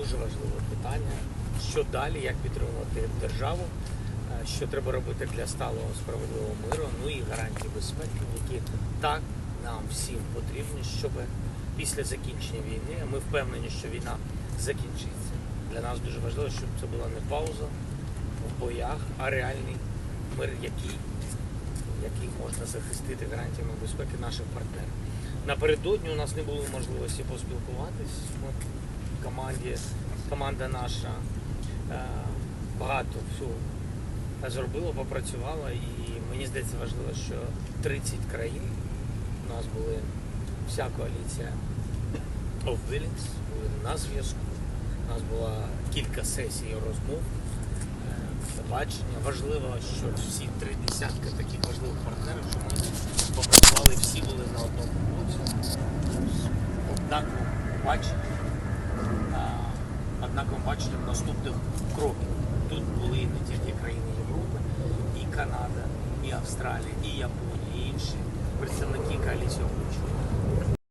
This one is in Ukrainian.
дуже важливе питання. Що далі, як підтримувати державу, е, що треба робити для сталого справедливого миру, ну і гарантії безпеки, які так нам всім потрібні, щоб після закінчення війни, ми впевнені, що війна закінчиться. Для нас дуже важливо, щоб це була не пауза в боях, а реальний мир, який, який можна захистити гарантіями безпеки наших партнерів. Напередодні у нас не було можливості поспілкуватись. Команді, команда наша е, багато всього зробила, попрацювала, і мені здається важливо, що 30 країн у нас були вся коаліція of Willis, були на зв'язку. У нас було кілька сесій розмов, е, бачення. Важливо, що всі три десятки таких важливих партнерів, що ми попрацювали, всі були на одному боці. Однаково бачення, однаковим баченням наступних кроків. Тут були не тільки країни Європи, і Канада, і Австралія, і Японія, і інші представники коаліції охочих.